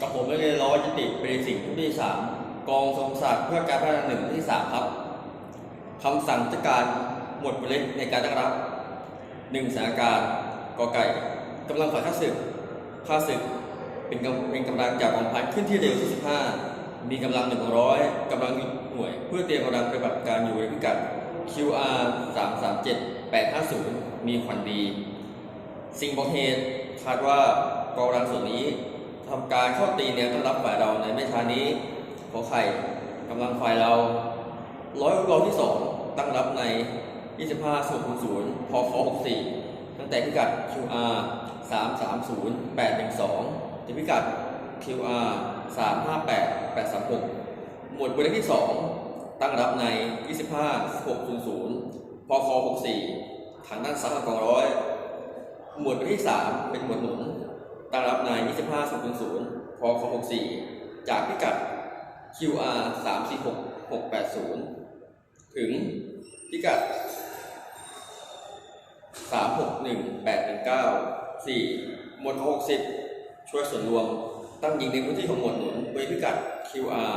กับผมนักเรียนร้อยจติปริสิงห์ที่สามกองทรงศักดิ์เพื่อการพัฒนาหนึ่งที่สามครับคำสั่งราชการหมวดเล็กในการตั้งรับหนึ่งสถานการณ์กอไก่กำลังฝ่ายข้าศึกข้าศึกเป็นกำเป็นกำลังจากกองพันขึ้นที่เร็วที่ 15 มีกำลัง 100กำลังหน่วย เพื่อเตรียมกำลังปฏิบัติการอยู่ในพิกัด QR 337 850 มีขวัญดี สิ่งบอกเหตุคาดว่ากองกำลังส่วนนี้ ทำการเข้าตีแนวต้อนรับฝ่ายเราในไม่ช้านี้ขอไข่กำลังฝ่ายเราร้อยรอบที่ 2 ตั้งรับใน 25 0พค64 ตั้งแต่พิกัด QR 330 812ถึงพิกัด QR 358 836 หมวดบริเวณที่ 2 ตั้งรับใน 25 600พค64 ทางด้านซ้ายของกองร้อย หมวดที่ 3 เป็นหมวดหนุน ตั้งรับใน25 000พค64 จากพิกัด QR 346 680 ถึงพิกัด 361 819 4 หมวด60 ช่วยส่วนรวม ตั้งยิงในพื้นที่ของหมวดหนุนบริพิกัด QR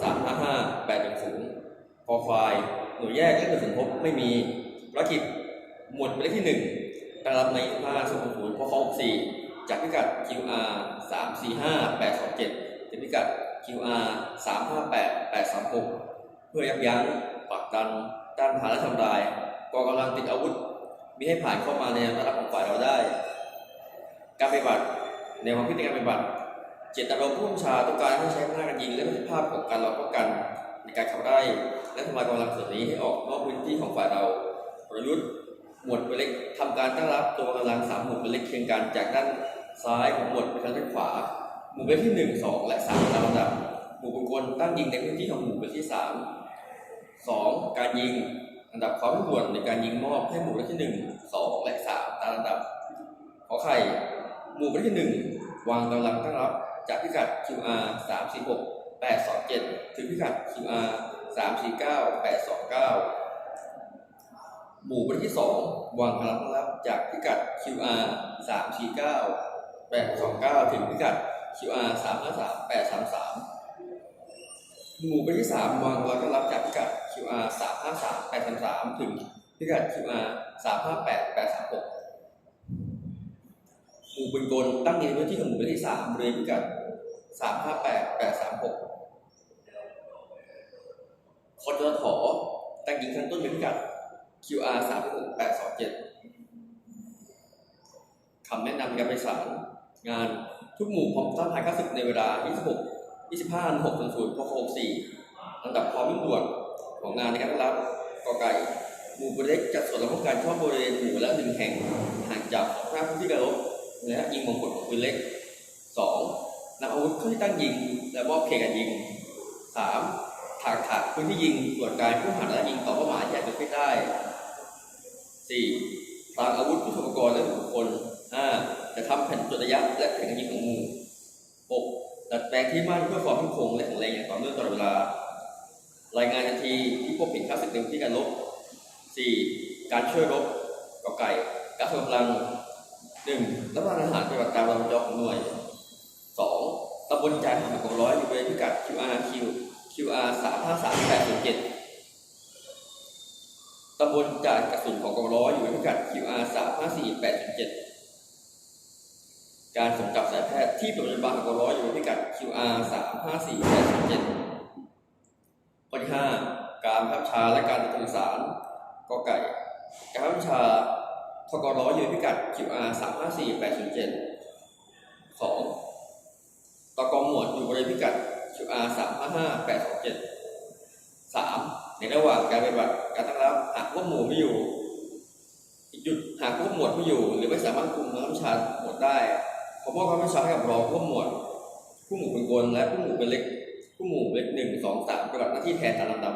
355 810คอควายหน่วยแยกและหน่วยสมทบไม่มีภารกิจหมวดหมายเลขที่1ตั้งรับใน5ส่วนศูนย์พค64 จากพิกัด QR 345 827ถึงพิกัด QR 358 836 เพื่อยับยั้งปักดันต้านทานและทำลายกองกำลังติดอาวุธมิให้ผ่านเข้ามาในระดับของฝ่ายเราได้ การปฏิบัติในความคิดในการปฏิบัติ เจตนารมณ์ผู้บัญชาต้องการให้ใช้อำนาการยิงและประสิทธิภาพของการเราป้องกันในการขับไล่และทำลายกองกำลังส่วนนี้ให้ออกนอกพื้นที่ของฝ่ายเราประยุทธ์ หมวดเล็กทำการตั้งรับตัวกำลังสามหมวดเล็กเคียงกันจากด้านซ้ายของหมวดไปทางด้านขวา หมู่เล็กที่หนึ่งสองและสามตามลำดับหมู่บุคคลตั้งยิงในพื้นที่ของหมู่เล็กที่สามสองการยิงอันดับความด่วนในการยิงมอบให้หมู่เล็กที่หนึ่งสองและสามตามลำดับขอไข่หมู่เล็กที่หนึ่งวางกำลังตั้งรับจากพิกัด QR 346 827 ถึงพิกัด QR 349 829 หมู่ประเภทที่ 2วางกำลังรับจากพิกัด QR 349 829 ถึงพิกัด QR 353 833 หมู่ประเภทที่ 3วางกำลังรับจากพิกัด QR 353 833 ถึงพิกัด QR 358 836 หมู่ปืนกลตั้งในพื้นที่ของหมู่เลขที่สามบริเวณพิกัดสามห้าแปดแปดสามหกคอจถตั้งยิงขั้นต้นเป็นพิกัด QR สามหกแปดสองเจ็ดคำแนะนำการไปสารงานทุกหมู่พร้อมต้านทานข้าศึกในเวลา 26 25 6 0 0พค64ลำดับความรุ่งด่วนของงานในการรับกอไก่ หมู่เล็กจัดส่วนรับป้องกันช่องบริเวณหมู่ละหนึ่งแห่งห่างจากหน้าพื้นที่การรบและยิงมงกุฎของปืนเล็ก 2. นำอาวุธเข้าที่ตั้งยิง และมอบเขตการยิง 3. ถากถากพื้นที่ยิงตรวจการผู้หันและยิงต่อเป้าหมาย ระยะและแข็งยิ่งของมือ 6. ดัดแปลงที่มั่นเพื่อความมั่นคงและแข็งแรงอย่างต่อเนื่องตลอดเวลา รายงานทันทีที่พบผิดนค่าศึกหนึ่งที่การลบ 4. การช่วยลบกับไก่การกำลัง 1. รับประทานอาหารปฏิบัติตามลำดัของหน่วย 2. ตำบลจ่ายทหารกองร้อยอมีเวพิกัด QR Q QR 3 5 3 8 0 7ตำบลจ่ากระสุนของกองร้อยอยู่ในพิกัด QR 3 5 4 8 0 7 การส่งกลับสายแพทย์ที่โรงพยาบาลของกองร้อยอยู่พิกัด QR สามห้าสี่แปดศูนย์เจ็ดข้อที่ห้าการบับชาและการสื่อสารกอไก่ การบับชาทกร้อยอยู่พิกัด QR 354 807 2. ตกหมวดอยู่บริเวณพิกัด QR 355 827 3. ในระหว่างการปฏิบัติการตั้งรับหากพวกหมู่ไม่อยู่หยุดหากพวกหมวดไม่อยู่ หรือไม่สามารถคุมน้ำชาหมดได้ ขอมอบความชาให้กับรองพวกหมวด ผู้หมู่เป็นกลและผู้หมู่เป็นเล็ก ผู้หมู่เล็กหนึ่งสองสามปฏิบัติหน้าที่แทนตามลำดับ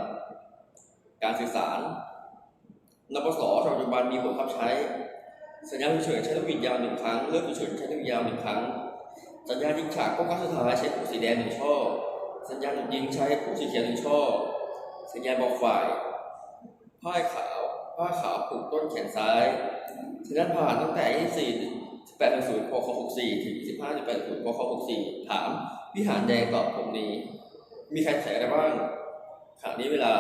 การสื่อสารนปสปัจจุบันมีผลบังคับใช้ สัญญาณเฉินใช้ลูกบิดยาวหนึ่งครั้งเลิกฉุกเฉินใช้ลูกบิดยาวหนึ่งครั้ง สัญญาณยิงฉากป้องกัสุดท้ายใช้ผู้สีแดงหนึ่งช่อ สัญญาณหยุดยิงใช้ผู้สีเขียวหนึ่งช่อ สัญญาณบอกฝ่ายผ้าขาวผ้าขาวผูกต้นแขนซ้ายสัญญาณผ่านตั้งแต่24 810พค64 ถึง 25.80พค64 ถาม วิหารแดงตอบผมนี้ มีใครใส่อะไรบ้างขณะนี้เวลา